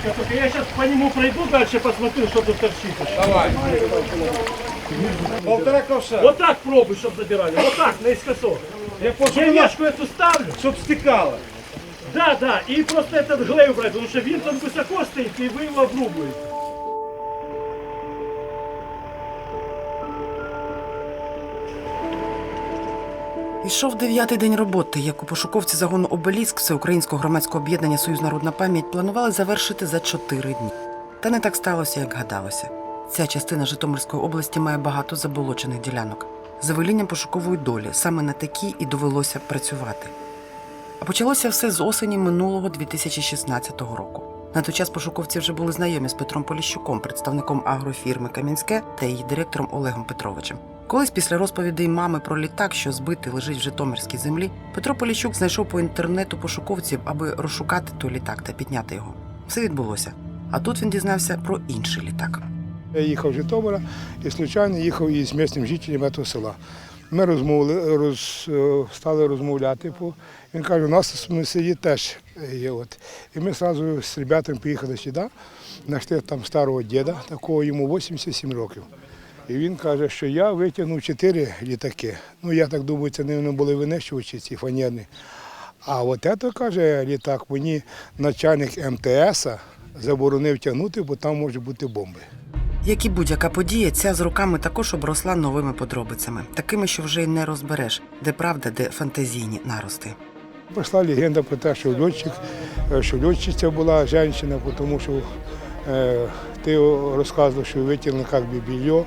Только я сейчас по нему пройду дальше, посмотрю, что тут торчит. Давай. Полтора ковша. Вот так пробуй, чтобы забирали. Вот так, наискосок. Я хочу, Я вешку эту ставлю. щоб стікало. Да, да, и просто этот глей убрать, потому что винт он высоко стоит, и вы его обрубуете. Ішов дев'ятий день роботи, яку пошуковці загону Обеліск Всеукраїнського громадського об'єднання Союз Народна пам'ять планували завершити за чотири дні. Та не так сталося, як гадалося. Ця частина Житомирської області має багато заболочених ділянок. За велінням пошукової долі саме на такій і довелося працювати. А почалося все з осені минулого 2016 року. На той час пошуковці вже були знайомі з Петром Поліщуком, представником агрофірми Кам'янське та її директором Олегом Петровичем. Колись після розповідей мами про літак, що збитий лежить в Житомирській землі, Петро Поліщук знайшов по інтернету пошуковців, аби розшукати той літак та підняти його. Все відбулося. А тут він дізнався про інший літак. Я їхав з Житомира і случайно їхав із місцевим жителем цього села. Ми розмовли, роз, е, стали розмовляти. Він каже, у нас в селі теж є. От. І ми одразу з ребятами поїхали сюди, знайшли там старого діда, такого йому 87 років. І він каже, що я витягнув чотири літаки. Ну, я так думаю, це не були винищувачі ці фанерні. А от це, каже літак, мені начальник МТС заборонив тягнути, бо там можуть бути бомби. Як і будь-яка подія, ця з роками також обросла новими подробицями, такими, що вже й не розбереш, де правда, де фантазійні нарости. Пішла легенда про те, що льотчик, е, що льотчиця була жінка, тому що е, ти розказував, що витягнули як би більо,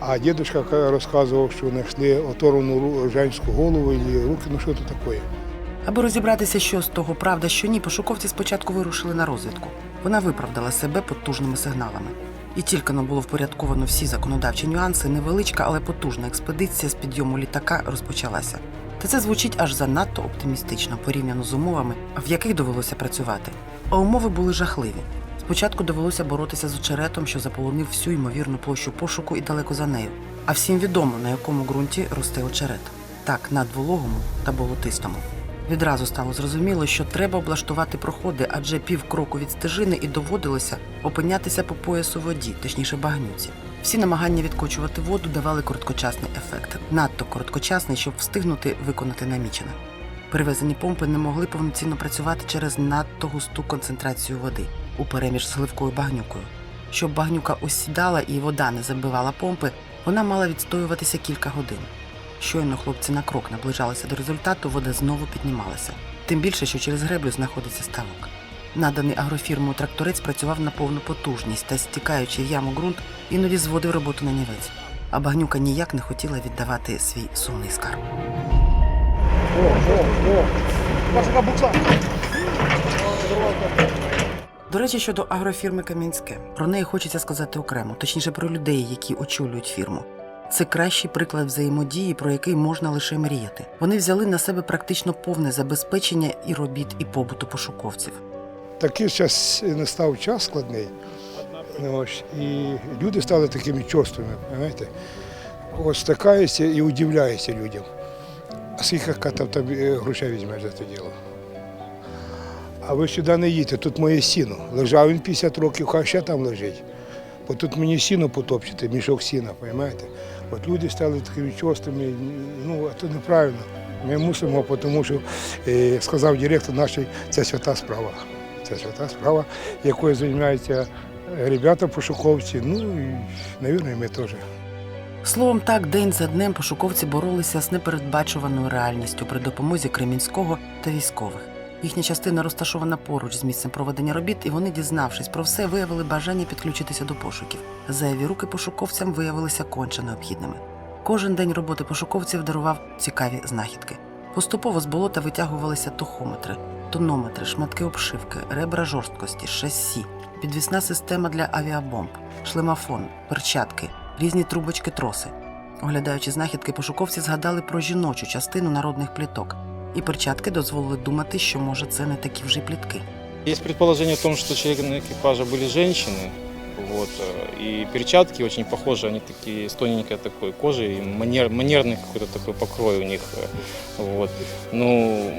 а дідусь розказував, що знайшли оторвану женську голову і руки, ну що це таке. Аби розібратися, що з того правда, що ні, пошуковці спочатку вирушили на розвідку. Вона виправдала себе потужними сигналами. І тільки но було впорядковано всі законодавчі нюанси, невеличка, але потужна експедиція з підйому літака розпочалася. Та це звучить аж занадто оптимістично порівняно з умовами, в яких довелося працювати. А умови були жахливі. Спочатку довелося боротися з очеретом, що заполонив всю ймовірну площу пошуку і далеко за нею. А всім відомо, на якому ґрунті росте очерет. Так, надвологому та болотистому. Відразу стало зрозуміло, що треба облаштувати проходи, адже пів кроку від стежини і доводилося опинятися по поясу воді, точніше багнюці. Всі намагання відкочувати воду давали короткочасний ефект, надто короткочасний, щоб встигнути виконати намічене. Перевезені помпи не могли повноцінно працювати через надто густу концентрацію води у переміж з гливкою багнюкою. Щоб багнюка осідала і вода не забивала помпи, вона мала відстоюватися кілька годин. Щойно хлопці на крок наближалися до результату, вода знову піднімалася. Тим більше, що через греблю знаходиться ставок. Наданий агрофірмою тракторець працював на повну потужність та, стікаючи в яму ґрунт, іноді зводив роботу на нівець. А багнюка ніяк не хотіла віддавати свій сумний скарб. До речі, щодо агрофірми Кам'янське, про неї хочеться сказати окремо, точніше про людей, які очолюють фірму. Це кращий приклад взаємодії, про який можна лише мріяти. Вони взяли на себе практично повне забезпечення і робіт, і побуту пошуковців. Такий зараз настав час складний. Ось, І люди стали такими чорствими, розумієте? Ось стикаються і удивляються людям. А скільки там тобі е, грошей візьмеш за це діло? А ви сюди не їдьте, тут моє сіно. Лежав він 50 років, хай ще там лежить. Бо тут мені сіно потопчете, мішок сіна, розумієте? От люди стали такими чорствими, ну, це неправильно. Ми мусимо, тому що, е, сказав директор наш, це свята справа. Це свята справа, якою займаються ребята пошуковці, ну і, мабуть, і ми теж. Словом, так день за днем пошуковці боролися з непередбачуваною реальністю при допомозі Кремінського та військових. Їхня частина розташована поруч з місцем проведення робіт, і вони, дізнавшись про все, виявили бажання підключитися до пошуків. Зайві руки пошуковцям виявилися конче необхідними. Кожен день роботи пошуковців дарував цікаві знахідки. Поступово з болота витягувалися тохометри, тонометри, шматки обшивки, ребра жорсткості, шасі, підвісна система для авіабомб, шлемафон, перчатки, різні трубочки троси. Оглядаючи знахідки, пошуковці згадали про жіночу частину народних пліток, і перчатки дозволили думати, що може це не такі вже й плітки. Есть предположение о том, что члены экипажа были женщины, вот, э, и перчатки очень похожи, они такие с тоненькой такой кожей, и манер, манерный какой-то такой покрой у них, э, вот, ну,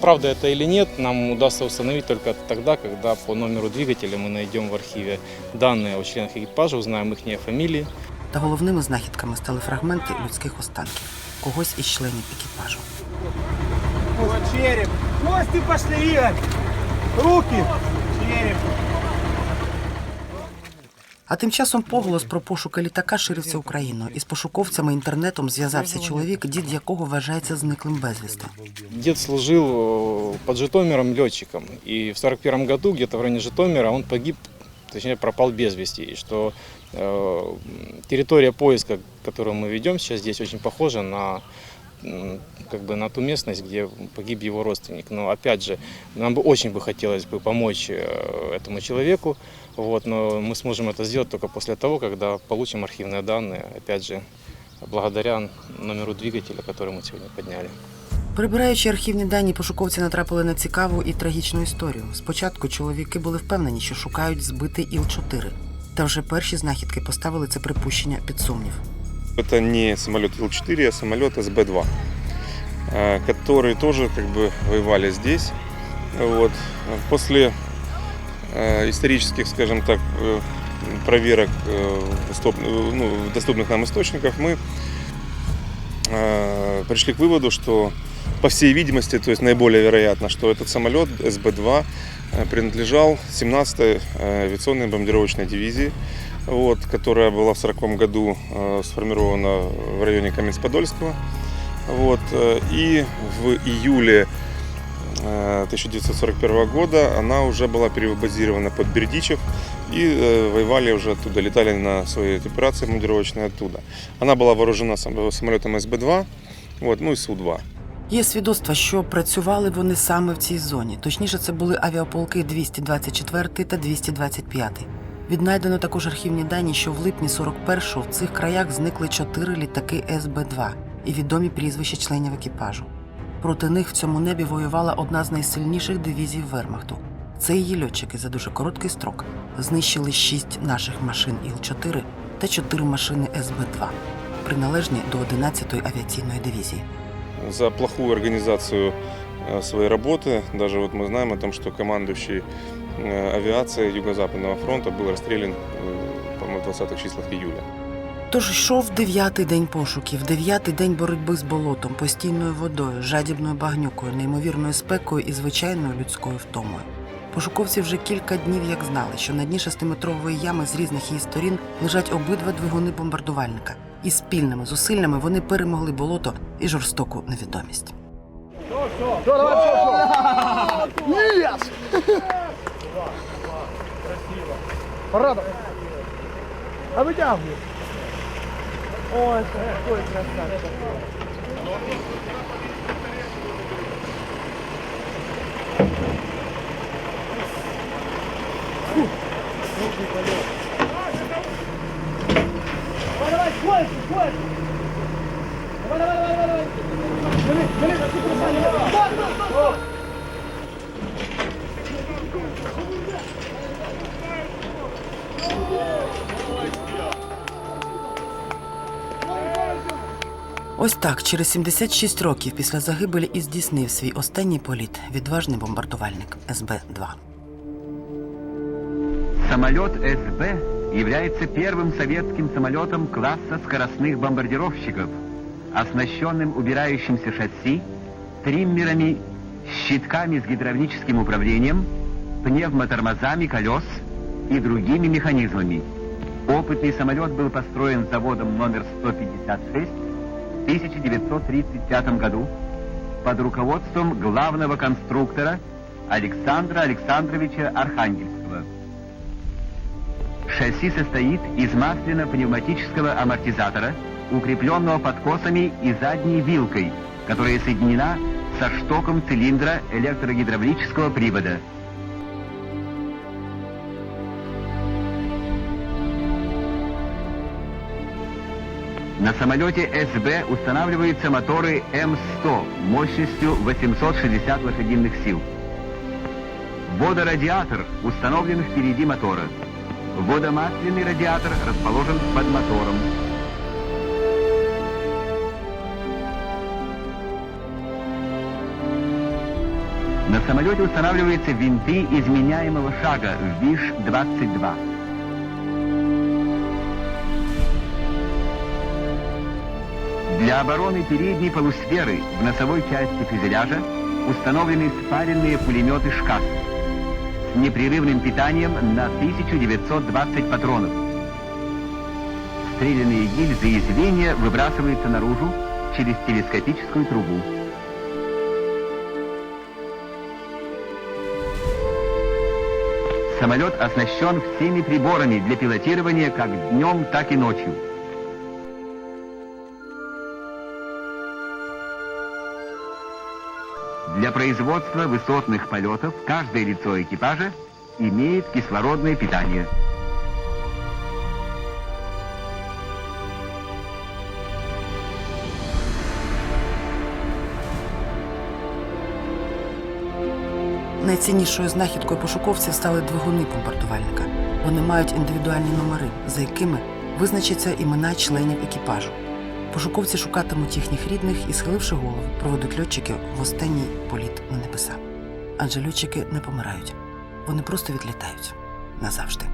правда это или нет, нам удастся установить только тогда, когда по номеру двигателя мы найдем в архиве данные о членах экипажа, узнаем их фамилии. Та головними знахідками стали фрагменти людських останків когось із членів екіпажу. череп. Кости пошли, Игорь. Руки. Череп. А тим часом поголос про пошуки літака ширився Україною. Із пошуковцями інтернетом зв'язався чоловік, дід якого вважається зниклим безвісти. Дед служил э, под Житомиром летчиком, и в 41 году где-то в районе Житомира он погиб, точнее пропал без вести, и что э, территория поиска, которую мы ведем сейчас здесь, очень похожа на м, как бы на ту местность, где погиб его родственник. Но опять же, нам бы очень бы хотелось бы помочь э, этому человеку, вот, но мы сможем это сделать только после того, когда получим архивные данные, опять же, благодаря номеру двигателя, который мы сегодня подняли. Прибираючи архівні дані, пошуковці натрапили на цікаву і трагічну історію. Спочатку чоловіки були впевнені, що шукають збитий Іл-4. Та вже перші знахідки поставили це припущення під сумнів. Это не самолет Ил-4, а самолет СБ-2, э, которые тоже как бы воевали здесь. Вот. После э, исторических, скажем так, э, проверок э, в достоп- э, ну, в доступных нам источников мы э, пришли к выводу, что по всей видимости, то есть наиболее вероятно, что этот самолет СБ-2 э, принадлежал 17-й э, авиационной бомбардировочной дивизии, вот, которая была в 1940 году э, сформирована в районе Каменец-Подольского. Вот, э, и в июле э, 1941 года она уже была перебазирована под Бердичев и э, воевали уже оттуда, летали на свои операции бомбардировочные оттуда. Она была вооружена сам- самолетом СБ-2, вот, ну и Су-2. Є свідоцтва, що працювали вони саме в цій зоні. Точніше, це були авіаполки 224 та 225. Віднайдено також архівні дані, що в липні 41-го в цих краях зникли чотири літаки СБ-2 і відомі прізвища членів екіпажу. Проти них в цьому небі воювала одна з найсильніших дивізій Вермахту. Це її льотчики за дуже короткий строк знищили шість наших машин Іл-4 та чотири машини СБ-2, приналежні до 11-ї авіаційної дивізії за плохую организацию э, своей работы. Даже вот мы знаем о том, что командующий э, авиацией Юго-Западного фронта был расстрелян, э, по-моему, в 20-х числах июля. Тож йшов дев'ятий день пошуків, дев'ятий день боротьби з болотом, постійною водою, жадібною багнюкою, неймовірною спекою і звичайною людською втомою. Пошуковці вже кілька днів як знали, що на дні шестиметрової ями з різних її сторін лежать обидва двигуни бомбардувальника, і спільними зусиллями вони перемогли болото і жорстоку невідомість. А вытягивай. Ой, какой красавчик. Давай, Ось так, через 76 років після загибелі і здійснив свій останній політ відважний бомбардувальник СБ-2. Самолет СБ является первым советским самолетом класса скоростных бомбардировщиков, оснащенным убирающимся шасси, триммерами, щитками с гидравлическим управлением, пневмотормозами колес и другими механизмами. Опытный самолет был построен заводом номер 156 в 1935 году под руководством главного конструктора Александра Александровича Архангельского. Шасси состоит из масляно-пневматического амортизатора, укрепленного подкосами и задней вилкой, которая соединена со штоком цилиндра электрогидравлического привода. На самолете СБ устанавливаются моторы М100 мощностью 860 лошадиных сил. Водорадиатор установлен впереди мотора. Водомасляный радиатор расположен под мотором. На самолете устанавливаются винты изменяемого шага ВИШ-22. Для обороны передней полусферы в носовой части фюзеляжа установлены спаренные пулеметы «Шкас» непрерывным питанием на 1920 патронов. Стрелянные гильзы и звенья выбрасываются наружу через телескопическую трубу. Самолет оснащен всеми приборами для пилотирования как днем, так и ночью. Для производства высотных полетов каждое лицо экипажа имеет кислородное питание. Найціннішою знахідкою пошуковців стали двигуни бомбардувальника. Вони мають індивідуальні номери, за якими визначаться імена членів екіпажу. Пошуковці шукатимуть їхніх рідних і, схиливши голову, проведуть льотчики в останній політ на небеса. Адже льотчики не помирають, вони просто відлітають назавжди.